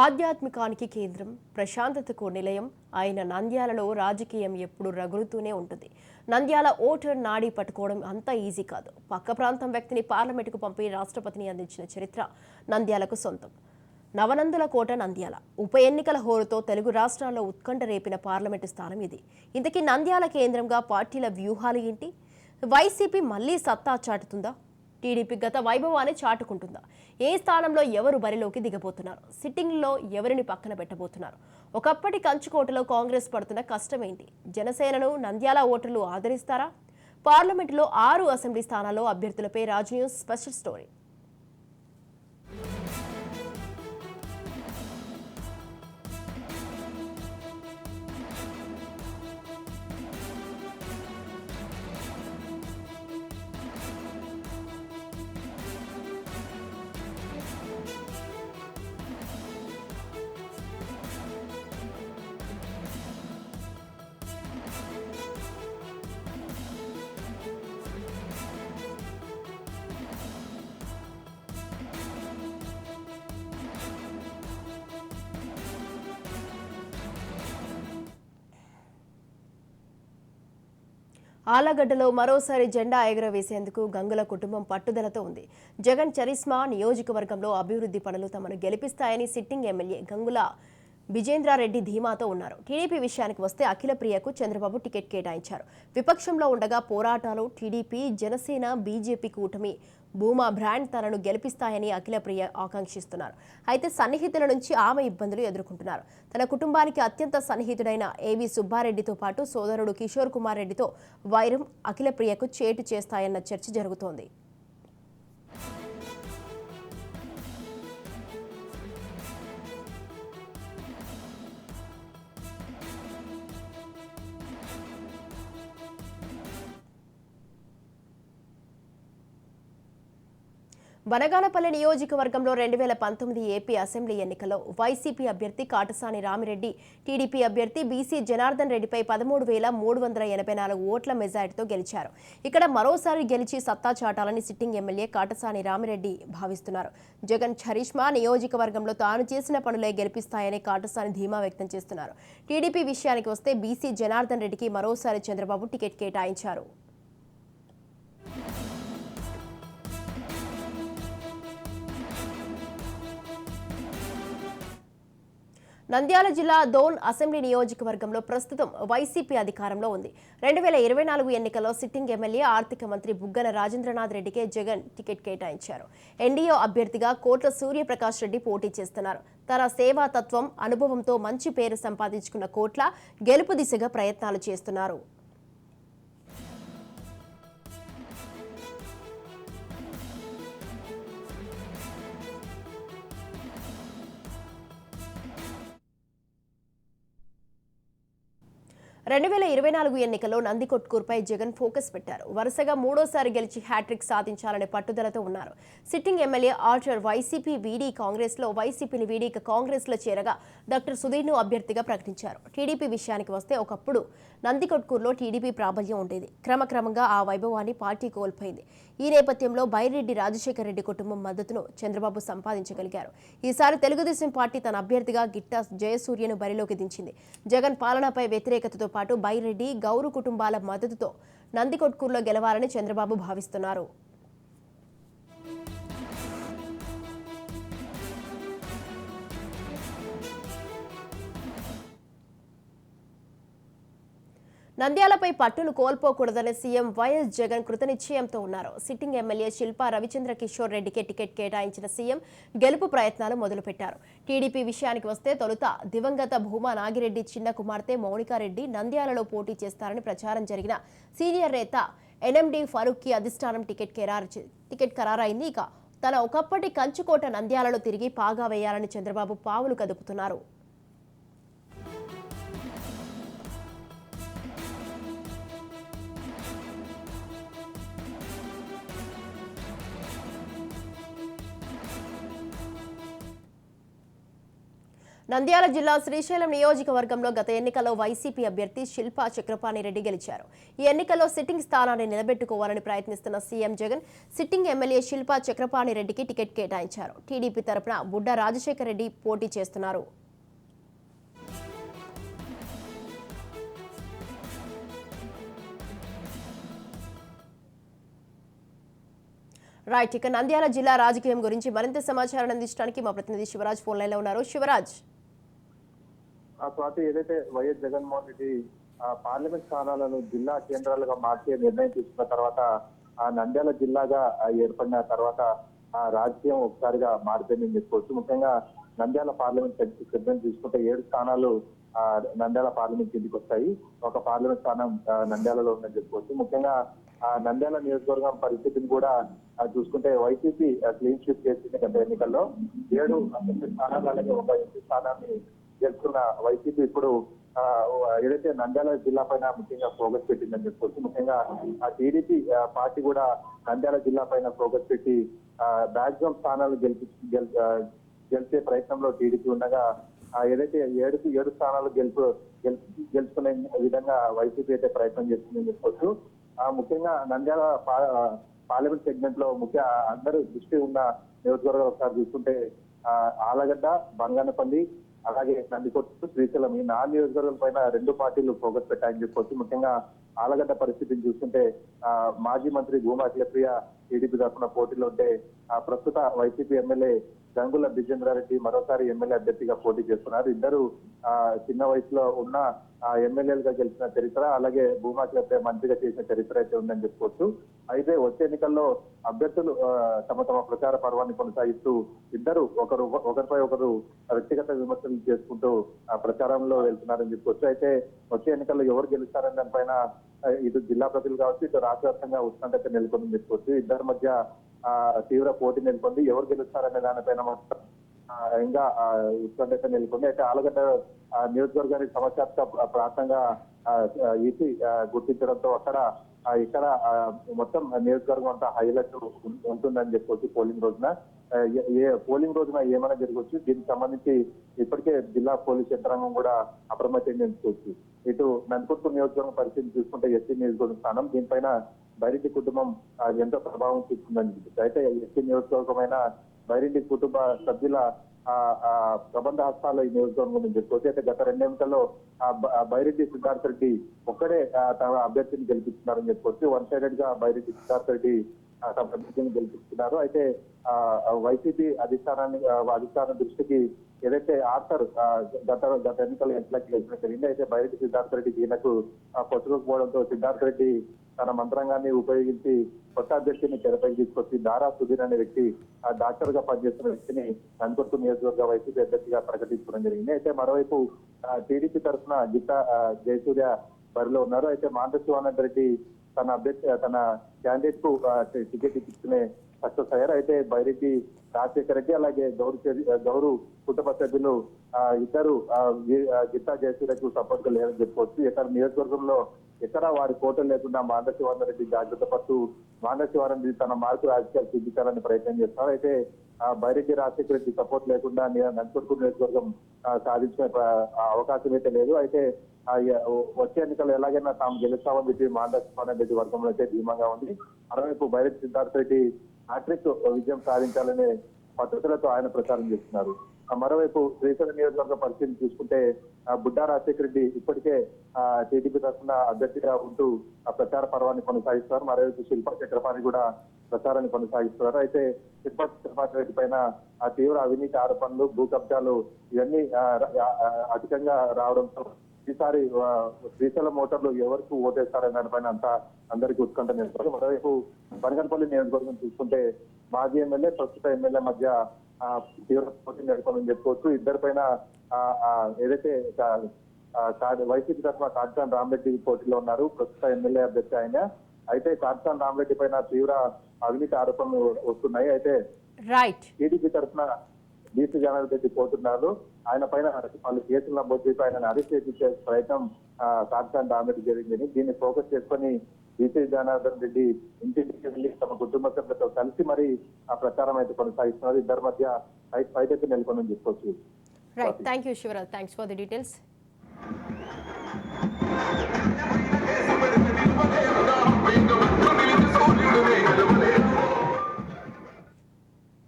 ఆధ్యాత్మికానికి కేంద్రం ప్రశాంతతకు నిలయం. అయిన నంద్యాలలో రాజకీయం ఎప్పుడు రగులుతూనే ఉంటుంది. నంద్యాల ఓటర్ నాడి పట్టుకోవడం అంత ఈజీ కాదు. పక్క ప్రాంతం వ్యక్తిని పార్లమెంటుకు పంపి రాష్ట్రపతిని అందించిన చరిత్ర నంద్యాలకు సొంతం. నవనందుల కోట నంద్యాల. ఉప ఎన్నికల హోరుతో తెలుగు రాష్ట్రాల్లో ఉత్కంఠ రేపిన పార్లమెంటు స్థానం ఇది. ఇంతకీ నంద్యాల కేంద్రంగా పార్టీల వ్యూహాలు ఏంటి? వైసీపీ మళ్ళీ సత్తా చాటుతుందా? టీడీపీ గత వైభవాన్ని చాటుకుంటుందా? ఏ స్థానంలో ఎవరు బరిలోకి దిగబోతున్నారు? సిట్టింగ్లో ఎవరిని పక్కన పెట్టబోతున్నారు? ఒకప్పటి కంచుకోటలో కాంగ్రెస్ పడుతున్న కష్టమేంటి? జనసేనను నంద్యాల ఓటర్లు ఆదరిస్తారా? పార్లమెంటులో ఆరు అసెంబ్లీ స్థానాల్లో అభ్యర్థులపై రాజ్ న్యూస్ స్పెషల్ స్టోరీ. ఆలగడ్డలో మరోసారి జెండా ఎగురవేసేందుకు గంగుల కుటుంబం పట్టుదలతో ఉంది. జగన్ చరిస్మా నియోజకవర్గంలో అభివృద్ధి పనులు తమను గెలిపిస్తాయని సిట్టింగ్ ఎమ్మెల్యే గంగుల విజేంద్రారెడ్డి ధీమాతో ఉన్నారు. టీడీపీ విషయానికి వస్తే అఖిల ప్రియకు చంద్రబాబు టికెట్ కేటాయించారు. విపక్షంలో ఉండగా పోరాటాలు టీడీపీ జనసేన బీజేపీ కూటమి భూమా బ్రాండ్ తనను గెలిపిస్తాయని అఖిల ప్రియ ఆకాంక్షిస్తున్నారు. అయితే సన్నిహితుల నుంచి ఆమె ఇబ్బందులు ఎదుర్కొంటున్నారు. తన కుటుంబానికి అత్యంత సన్నిహితుడైన ఏవి సుబ్బారెడ్డితో పాటు సోదరుడు కిషోర్ కుమార్ రెడ్డితో వైరం అఖిల ప్రియకు చేటు చేస్తాయన్న చర్చ జరుగుతోంది. బనగానపల్లి నియోజకవర్గంలో రెండు వేల పంతొమ్మిది ఏపీ అసెంబ్లీ ఎన్నికల్లో వైసీపీ అభ్యర్థి కాటసాని రామిరెడ్డి టీడీపీ అభ్యర్థి బీసీ జనార్దన్ రెడ్డిపై పదమూడు వేల మూడు వందల ఎనభై నాలుగు ఓట్ల మెజార్టీతో గెలిచారు. ఇక్కడ మరోసారి గెలిచి సత్తా చాటాలని సిట్టింగ్ ఎమ్మెల్యే కాటసాని రామిరెడ్డి భావిస్తున్నారు. జగన్ చరిష్మా నియోజకవర్గంలో తాను చేసిన పనులే గెలిపిస్తాయని కాటసాని ధీమా వ్యక్తం చేస్తున్నారు. టీడీపీ విషయానికి వస్తే బీసీ జనార్దన్ రెడ్డికి మరోసారి చంద్రబాబు టికెట్ కేటాయించారు. నంద్యాల జిల్లా దోన్ అసెంబ్లీ నియోజకవర్గంలో ప్రస్తుతం వైసీపీ అధికారంలో ఉంది. రెండు వేల ఇరవై నాలుగు ఎన్నికల్లో సిట్టింగ్ ఎమ్మెల్యే ఆర్థిక మంత్రి బుగ్గన రాజేంద్రనాథ్ రెడ్డికే జగన్ టికెట్ కేటాయించారు. ఎన్డీఓ అభ్యర్థిగా కోట్ల సూర్యప్రకాష్ రెడ్డి పోటీ చేస్తున్నారు. తన సేవా తత్వం అనుభవంతో మంచి పేరు సంపాదించుకున్న కోట్ల గెలుపు దిశగా ప్రయత్నాలు చేస్తున్నారు. రెండు వేల ఇరవై నాలుగు ఎన్నికల్లో నందికొట్కూర్పై జగన్ ఫోకస్ పెట్టారు. వరుసగా మూడోసారి గెలిచి హ్యాట్రిక్ సాధించాలనే పట్టుదలతో ఉన్నారు. సిట్టింగ్ ఎమ్మెల్యే ఆర్చర్ వైసీపీ వీడీ కాంగ్రెస్లో వైసీపీని వీడీ కాంగ్రెస్లో చేరగా డాక్టర్ సుధీర్ను అభ్యర్థిగా ప్రకటించారు. టీడీపీ విషయానికి వస్తే ఒకప్పుడు నందికొట్కూరులో టీడీపీ ప్రాబల్యం ఉండేది. క్రమక్రమంగా ఆ వైభవాన్ని పార్టీ కోల్పోయింది. ఈ నేపథ్యంలో బైరెడ్డి రాజశేఖర రెడ్డి కుటుంబం మద్దతును చంద్రబాబు సంపాదించగలిగారు. ఈసారి తెలుగుదేశం పార్టీ తన అభ్యర్థిగా గిట్టా జయసూర్యను బరిలోకి దించింది. జగన్ పాలనపై వ్యతిరేకతతో పాటు బైరెడ్డి గౌరు కుటుంబాల మద్దతుతో నందికొట్కూరులో గెలవాలని చంద్రబాబు భావిస్తున్నారు. నంద్యాలపై పట్టును కోల్పోకూడదని సీఎం వైఎస్ జగన్ కృతనిశ్చయంతో ఉన్నారు. సిట్టింగ్ ఎమ్మెల్యే శిల్పా రవిచంద్ర కిషోర్ రెడ్డికి టికెట్ కేటాయించిన సీఎం గెలుపు ప్రయత్నాలు మొదలుపెట్టారు. టీడీపీ విషయానికి వస్తే తొలుత దివంగత భూమా నాగిరెడ్డి చిన్న కుమార్తె మౌనికారెడ్డి నంద్యాలలో పోటీ చేస్తారని ప్రచారం జరిగిన సీనియర్ నేత ఎన్ఎండి ఫరూక్కి అధిష్టానం టికెట్ టికెట్ ఖరారైంది. ఇక తన ఒకప్పటి కంచుకోట నంద్యాలలో తిరిగి పాగా వేయాలని చంద్రబాబు పావులు కదుపుతున్నారు. నంద్యాల జిల్లా శ్రీశైలం నియోజకవర్గంలో గత ఎన్నికల్లో వైసీపీ అభ్యర్థి శిల్పా చక్రపాణి రెడ్డి గెలిచారు. ఈ ఎన్నికల్లో సిట్టింగ్ స్థానాన్ని నిలబెట్టుకోవాలని ప్రయత్నిస్తున్న CM Jagan sitting MLA Shilpa Chakrapani రెడ్డికి టికెట్ కేటాయించారు. టీడీపీ తరపున బుడ్డ రాజశేఖర్ రెడ్డి పోటీ చేస్తున్నారు. రైట్ ఇక నంద్యాల జిల్లా రాజకీయం గురించి మరింత సమాచారాన్ని అందించడానికి మా ప్రతినిధి శివరాజ్ ఫోన్ లైన్లో ఉన్నారు. శివరాజ్. ఆ స్వాతి ఏదైతే వైఎస్ జగన్మోహన్ రెడ్డి ఆ పార్లమెంట్ స్థానాలను జిల్లా కేంద్రాలుగా మార్చే నిర్ణయం తీసుకున్న తర్వాత ఆ నంద్యాల జిల్లాగా ఏర్పడిన తర్వాత ఆ రాజకీయం ఒకసారిగా మారిపోయిందని చెప్పుకోవచ్చు. ముఖ్యంగా నంద్యాల పార్లమెంట్ నిర్ణయం తీసుకుంటే ఏడు స్థానాలు ఆ నంద్యాల పార్లమెంట్ కిందికి వస్తాయి. ఒక పార్లమెంట్ స్థానం నంద్యాలలో ఉందని చెప్పుకోవచ్చు. ముఖ్యంగా ఆ నంద్యాల నియోజకవర్గం పరిస్థితిని కూడా చూసుకుంటే వైసీపీ క్లీన్ స్వీప్ చేసింది గత ఎన్నికల్లో. ఏడు స్థానాలు అలాగే ఒక ఎంపీ స్థానాన్ని గెలుచుకున్న వైసీపీ ఇప్పుడు ఏదైతే నంద్యాల జిల్లా పైన ముఖ్యంగా ఫోకస్ పెట్టిందని చెప్పుకోవచ్చు ముఖ్యంగా ఆ టీడీపీ పార్టీ కూడా నంద్యాల జిల్లా పైన ఫోకస్ పెట్టి మ్యాక్సిమం స్థానాలు గెలిపి గెలిచే ప్రయత్నంలో టీడీపీ ఉండగా ఆ, ఏదైతే ఏడు ఏడు స్థానాలు గెలుపు గెలుచుకునే విధంగా వైసీపీ అయితే ప్రయత్నం చేస్తుందని చెప్పుకోవచ్చు ఆ, ముఖ్యంగా నంద్యాల పార్లమెంట్ సెగ్మెంట్లో ముఖ్య అందరూ దృష్టి ఉన్న నియోజకవర్గాలు ఒకసారి చూసుకుంటే ఆలగడ్డ బంగానపల్లి అలాగే నందికొట్టు శ్రీశైలం ఈ నాలుగు నియోజకవర్గాల పైన రెండు పార్టీలు ఫోకస్ పెట్టాయని చెప్పొచ్చు. ముఖ్యంగా ఆలగడ్డ పరిస్థితిని చూస్తుంటే ఆ, మాజీ మంత్రి భూమా అఖిలప్రియ టీడీపీ తరఫున పోటీలో ఉంటే ఆ ప్రస్తుత వైసీపీ ఎమ్మెల్యే గంగుల బిజేంద్రారెడ్డి మరోసారి ఎమ్మెల్యే అభ్యర్థిగా పోటీ చేస్తున్నారు. ఇద్దరు ఆ చిన్న వయసులో ఉన్న ఆ ఎమ్మెల్యేలుగా గెలిచిన చరిత్ర అలాగే భూమా అఖిలప్రియ మంత్రిగా చేసిన చరిత్ర అయితే ఉందని చెప్పుకోవచ్చు. అయితే వచ్చే ఎన్నికల్లో అభ్యర్థులు తమ తమ ప్రచార పర్వాన్ని కొనసాగిస్తూ ఇద్దరు ఒకరు ఒకరిపై ఒకరు వ్యక్తిగత విమర్శలు చేసుకుంటూ ఆ ప్రచారంలో వెళ్తున్నారని చెప్పుకోవచ్చు అయితే వచ్చే ఎన్నికల్లో ఎవరు గెలుస్తారని దానిపైన ఇటు జిల్లా ప్రజలు కావచ్చు ఇటు రాష్ట్ర వ్యాప్తంగా ఉష్ణోగ్రత నెలకొందని చెప్పుకోవచ్చు ఇద్దరి మధ్య ఆ తీవ్ర పోటీ నెలకొంది. ఎవరు గెలుస్తారనే దానిపైన మాత్రం ఇంకా ఉష్ణోగ్రత నెలకొంది. అయితే ఆలగడ్డ నియోజకవర్గానికి సమస్యాత్మక ప్రాంతంగా ఈసీ గుర్తించడంతో అక్కడ ఇక్కడ మొత్తం నియోజకవర్గం అంతా హైలైట్ ఉంటుందని చెప్పొచ్చు పోలింగ్ రోజున. ఏ- పోలింగ్ రోజున ఏమైనా జరగవచ్చు దీనికి సంబంధించి ఇప్పటికే జిల్లా పోలీస్ యంత్రాంగం కూడా అప్రమత్తంగా ఎంచుకోవచ్చు ఇటు నందికొట్టు నియోజకవర్గం పరిస్థితి చూసుకుంటే ఎస్సీ నియోజకవర్గం స్థానం దీనిపైన బైరెడ్డి కుటుంబం ఎంతో ప్రభావం చూపుతుందని చెప్తుంది అయితే ఎస్సీ నియోజకవర్గమైన బైరెడ్డి కుటుంబ సభ్యుల ప్రబంధ హస్తాలు ఈ నియోజకవర్గం నుంచి అయితే గత రెండు ఎన్నికల్లో బైరెడ్డి సిద్ధార్థ రెడ్డి ఒక్కడే తమ అభ్యర్థిని గెలిపిస్తున్నారని చెప్పుకోవచ్చు వన్ సైడెడ్గా బైరెడ్డి సిద్ధార్థ రెడ్డి తమ అభ్యర్థిని గెలిపిస్తున్నారు అయితే ఆ, వైసీపీ అధిష్టానాన్ని అధిష్టాన దృష్టికి ఏదైతే ఆర్థర్ గత గత ఎన్నికల్లో ఎట్లా గెలిచిన జరిగింది. అయితే బైరెడ్డి సిద్ధార్థ రెడ్డి ఈయనకు పట్టుకోకపోవడంతో సిద్ధార్థ రెడ్డి తన మంత్రాంగాన్ని ఉపయోగించి కొత్త అభ్యర్థిని తెరపై తీసుకొచ్చి దారా సుధీర్ అనే వ్యక్తి ఆ డాక్టర్గా పనిచేస్తున్న వ్యక్తిని నంకొట్టు నియోజకవర్గ వైసీపీ అభ్యర్థిగా ప్రకటించడం జరిగింది. అయితే మరోవైపు టీడీపీ తరఫున గీతా జయసూర్య బరిలో ఉన్నారు. అయితే మాంట శివానంద్ రెడ్డి తన అభ్యర్థి తన క్యాండిడేట్కు టికెట్ ఇచ్చుకునే సక్సెస్ అయ్యారు అయితే బైరెడ్డి రాజశేఖర రెడ్డి అలాగే గౌరు గౌరు కుటుంబ సభ్యులు ఇద్దరు గీతా జయసూర్యకు సపోర్ట్గా లేరని చెప్పుకోవచ్చు ఇక్కడ నియోజకవర్గంలో ఎక్కడ వారి కోటలు లేకుండా మాండ రెడ్డి జాగ్రత్త పడుతూ మాండ రెడ్డి తన మార్పు రాజకీయాలు చూపించాలని ప్రయత్నం చేస్తున్నారు అయితే బైరెడ్డి రాజశేఖర రెడ్డి సపోర్ట్ లేకుండా నంచుకుంటూ నియోజకవర్గం సాధించిన అవకాశం అయితే లేదు. అయితే వచ్చే ఎన్నికల్లో ఎలాగైనా తాము గెలుస్తామని చెప్పి మాండ రెడ్డి వర్గంలో అయితే ధీమాగా ఉంది. మరోవైపు బైరెడ్డి సిద్ధార్థ రెడ్డి హ్యాట్రిక్ విజయం సాధించాలనే పద్ధతులతో ఆయన ప్రచారం చేస్తున్నారు. ఆ మరోవైపు శ్రీశైలం నియోజకవర్గ పరిస్థితిని చూసుకుంటే ఆ బుడ్డా రాజశేఖర రెడ్డి ఇప్పటికే ఆ టీడీపీ తరఫున అభ్యర్థిగా ఉంటూ ఆ ప్రచార పర్వాన్ని కొనసాగిస్తారు మరోవైపు శిల్పా చక్రపాణి కూడా ప్రచారాన్ని కొనసాగిస్తున్నారు. అయితే తిరుపతి తిరుపతి రెడ్డి పైన ఆ తీవ్ర అవినీతి ఆరోపణలు భూ కబ్జాలు ఇవన్నీ అధికంగా రావడంతో ఈసారి శ్రీశైల మోటార్లు ఎవరికి ఓటేస్తారనే దానిపైన అంతా అందరికీ ఉత్కంఠ నిలుస్తారు మరోవైపు బనగనపల్లి నియోజకవర్గం చూసుకుంటే మాజీ ఎమ్మెల్యే ప్రస్తుత ఎమ్మెల్యే మధ్య తీవ్ర పోటీ నెలకొందని చెప్పుకోవచ్చు. ఇద్దరిపైన పైన ఏదైతే వైసీపీ తరఫున కాంచాన్ రామరెడ్డి పోటీలో ఉన్నారు. ప్రస్తుత ఎమ్మెల్యే అభ్యర్థి ఆయన. అయితే కాంచాన్ రామరెడ్డి పైన తీవ్ర అవినీతి ఆరోపణలు వస్తున్నాయి. అయితే టీడీపీ తరఫున బీసీ జనార్దన్ రెడ్డి పోతున్నారు. ఆయన పైన వాళ్ళు కేసులు నమోదు చేసి ఆయన అరెస్ట్ చేయించే ప్రయత్నం కాంచాన్ రామరెడ్డి జరిగిందని దీన్ని ఫోకస్ చేసుకొని బీసీ జనార్దన్ రెడ్డి ఇంటింటికి వెళ్ళి తమ కుటుంబ సభ్యులతో కలిసి మరి ఆ ప్రచారం అయితే కొనసాగిస్తున్నారు. ఇద్దరి మధ్య ఫైట్ అయితే నెలకొందని చెప్పుకోవచ్చు right thank you Shivraj thanks for the details